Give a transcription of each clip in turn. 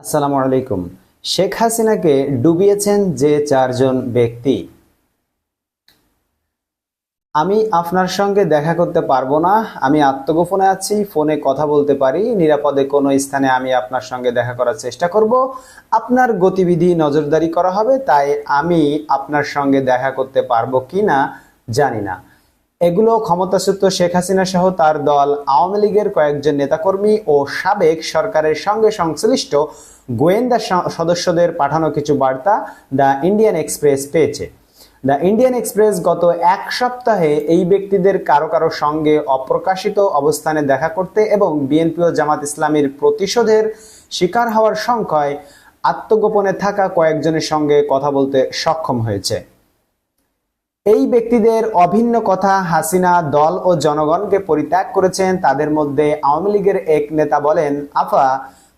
আসসালামু আলাইকুম। শেখ হাসিনাকে ডুবিয়েছেন যে চারজন ব্যক্তি। আমি আপনার সঙ্গে দেখা করতে পারব না। আমি আত্মগোপনে আছি, ফোনে কথা বলতে পারি, নিরাপদে কোনো স্থানে আমি আপনার সঙ্গে দেখা করার চেষ্টা করব। আপনার গতিবিধি নজরদারি করা হবে, তাই আমি আপনার সঙ্গে দেখা করতে পারব কি না জানি না। এগুলো ক্ষমতাচ্যুত শেখ হাসিনা সহ তার দল আওয়ামী লীগের কয়েকজন নেতাকর্মী ও সাবেক সরকারের সঙ্গে সংশ্লিষ্ট গোয়েন্দা সদস্যদের পাঠানো কিছু বার্তা দ্য ইন্ডিয়ান এক্সপ্রেস পেয়েছে। দ্য ইন্ডিয়ান এক্সপ্রেস গত এক সপ্তাহে এই ব্যক্তিদের কারও কারও সঙ্গে অপ্রকাশিত অবস্থানে দেখা করতে এবং বিএনপি ও জামাত ইসলামীর প্রতিশোধের শিকার হওয়ার সংখ্যায় আত্মগোপনে থাকা কয়েকজনের সঙ্গে কথা বলতে সক্ষম হয়েছে। এই ব্যক্তিদের অভিন্ন কথা হাসিনা দল ও জনগণকে পরিত্যাগ করেছেন। তাদের মধ্যে আওয়ামী লীগের এক নেতা বলেন, আফা,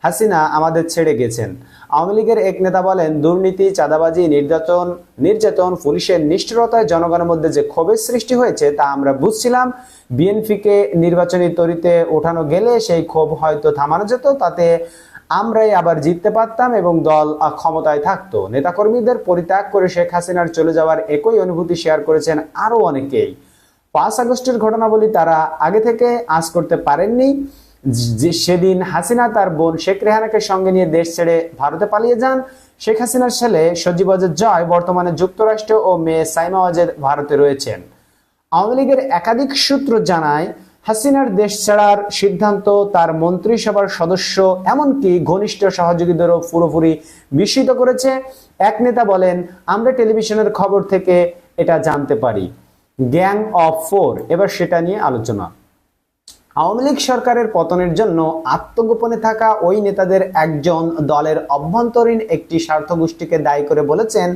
হাসিনা আমাদের ছেড়ে গেছেন। আওয়ামী লীগের এক নেতা বলেন, দুর্নীতি, চাঁদাবাজি, নির্যাতন নির্যাতন, পুলিশের নিষ্ঠুরতায় জনগণের মধ্যে যে ক্ষোভের সৃষ্টি হয়েছে তা আমরা বুঝছিলাম। বিএনপিকে নির্বাচনী তরিতে ওঠানো গেলে সেই ক্ষোভ হয়তো থামানো যেত। তাতে আমরাই আবার জিততে পারতাম এবং দল ক্ষমতায় থাকতো। নেতাকর্মীদের পরিত্যাগ করে শেখ হাসিনার চলে যাওয়ার একই অনুভূতি শেয়ার করেছেন আরও অনেকেই। পাঁচ আগস্টের ঘটনাবলী তারা আগে থেকে আজ করতে পারেননি। যে সেদিন হাসিনা তার বোন শেখ রেহানাকে সঙ্গে নিয়ে দেশ ছেড়ে ভারতে পালিয়ে যান, শেখ হাসিনার ছেলে সজীব অজেদ জয় বর্তমানে যুক্তরাষ্ট্র ও মেয়ে সাইমা অজেদ ভারতে রয়েছেন। আওয়ামী লীগের একাধিক সূত্র জানায় হাসিনার দেশ ছাড়ার সিদ্ধান্ত তার মন্ত্রিসভার সদস্য এমনকি ঘনিষ্ঠ সহযোগীদেরও পুরোপুরি বিস্মিত করেছে। এক নেতা বলেন, আমরা টেলিভিশনের খবর থেকে এটা জানতে পারি। গ্যাং অফ ফোর, এবার সেটা নিয়ে আলোচনা। আওয়ামী লীগ সরকারের পতনের জন্য আত্মগোপনে থাকা ওই নেতাদের একজন দলের অভ্যন্তরীণ একটি স্বার্থ গোষ্ঠীকে দায়ী করে বলেছেন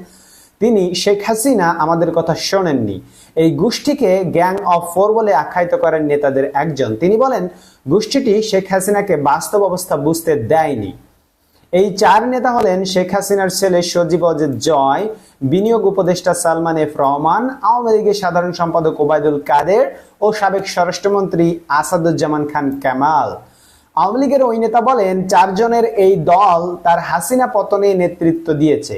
তিনি শেখ হাসিনা আমাদের কথা শোনেননি। এই গোষ্ঠীকে গ্যাং অফ ফোর বলে আখ্যায়িত করেন নেতাদের একজন। তিনি বলেন, গোষ্ঠীটি শেখ হাসিনাকে বাস্তব অবস্থা বুঝতে দেয়নি। এই চার নেতা হলেন শেখ হাসিনার ছেলে সজীব অজিত জয়, বিনিয়োগ উপদেষ্টা সালমান এফ রহমান, আওয়ামী লীগের সাধারণ সম্পাদক ওবায়দুল কাদের ও সাবেক স্বরাষ্ট্রমন্ত্রী আসাদুজ্জামান খান কামাল। আওয়ামী লীগের ওই নেতা বলেন, চারজনের এই দল তার হাসিনা পতনে নেতৃত্ব দিয়েছে।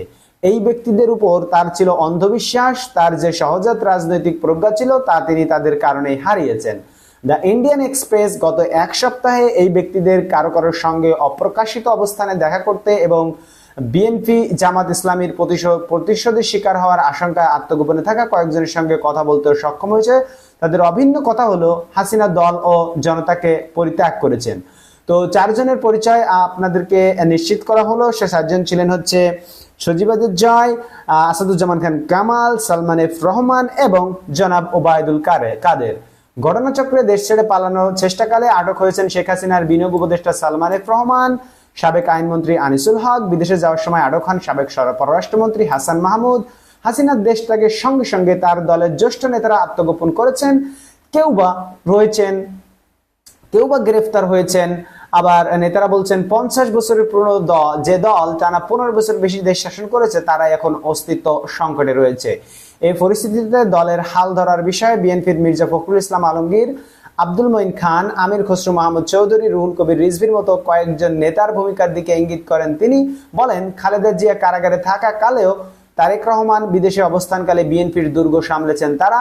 এই ব্যক্তিদের উপর তার ছিল অন্ধবিশ্বাস, তার যে সহজাত রাজনৈতিক প্রজ্ঞা ছিল, তা তিনি তাদের কারণেই হারিয়েছেন। দ্য ইন্ডিয়ান এক্সপ্রেস গত এক সপ্তাহে এই ব্যক্তিদের কারও কারোর সঙ্গে অপ্রকাশিত অবস্থানে দেখা করতে এবং বিএনপি জামাত ইসলামীর প্রতিশোধ প্রতিশোধের শিকার হওয়ার আশঙ্কায় আত্মগোপনে থাকা কয়েকজনের সঙ্গে কথা বলতে সক্ষম হয়েছে। তাদের অভিন্ন কথা হলো, হাসিনা দল ও জনতাকে পরিত্যাগ করেছেন। তো চারজনের পরিচয় আপনাদেরকে নিশ্চিত করা হলো। সে চারজন ছিলেন হচ্ছে সজীবাদুর জয় আসাদুজ্জামান খান কামাল, সালমান এফ রহমান এবং জনাব ওবায়দুল কারে- কাদের। ঘটনাচক্রে দেশ ছেড়ে পালানোর চেষ্টাকালে আটক হয়েছেন শেখ হাসিনার বিনিয়োগ উপদেষ্টা সালমান এফ রহমান, সাবেক আইনমন্ত্রী আনিসুল হক, বিদেশে যাওয়ার সময় আটক হন সাবেক পররাষ্ট্রমন্ত্রী হাসান মাহমুদ। হাসিনার দেশ ত্যাগের সঙ্গে সঙ্গে তার দলের জ্যেষ্ঠ নেতারা আত্মগোপন করেছেন। কেউ বা রয়েছেন কেউ বা গ্রেফতার হয়েছেন আবার নেতারা বলছেন পঞ্চাশ বছরের পুরনো দল, যে দল টানা পনেরো বছর বেশি দেশ শাসন করেছে তারা এখন অস্তিত্ব সংকটে রয়েছে। এই পরিস্থিতিতে দলের হাল ধরার বিষয়ে বিএনপির মির্জা ফখরুল ইসলাম আলমগীর, আব্দুল মঈন খান, আমির খসরু মাহমুদ চৌধুরী, রুহুল কবির রিজভির মতো কয়েকজন নেতার ভূমিকার দিকে ইঙ্গিত করেন। তিনি বলেন, খালেদা জিয়া কারাগারে থাকা কালেও তারেক রহমান বিদেশে অবস্থানকালে বিএনপির দুর্গ সামলেছেন তারা।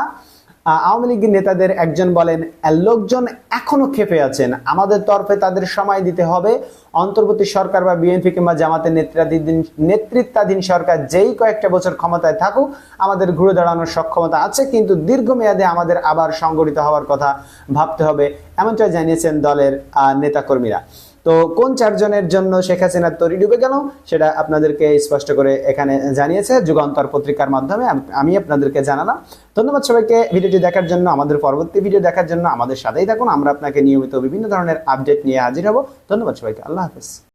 আওয়ামী লীগের নেতাদের একজন বলেন লোকজন এখনও ক্ষেপে আছেন। আমাদের তরফে তাদের সময় দিতে হবে। অন্তর্বর্তী সরকার বা বিএনপি কিংবা জামাতের নেতৃত্বাধীন নেতৃত্বাধীন সরকার যেই কয়েকটা বছর ক্ষমতায় থাকুক, আমাদের ঘুরে দাঁড়ানোর সক্ষমতা আছে, কিন্তু দীর্ঘমেয়াদে আমাদের আবার সংগঠিত হওয়ার কথা ভাবতে হবে। এমনটাই জানিয়েছেন দলের নেতাকর্মীরা। তো কোন চারজনের জন্য শেখ হাসিনার তরি ডুবে গেল সেটা আপনাদেরকে স্পষ্ট করে এখানে জানিয়েছে যুগান্তর পত্রিকার মাধ্যমে। আম- আপনাদেরকে জানালাম। ধন্যবাদ সবাইকে। ভিডিওটি দেখার জন্য, আমাদের পরবর্তী ভিডিও দেখার জন্য আমাদের সাথেই থাকুন। আমরা আপনাকে নিয়মিত বিভিন্ন ধরনের আপডেট নিয়ে হাজির হব। ধন্যবাদ সবাইকে। আল্লাহ হাফেজ।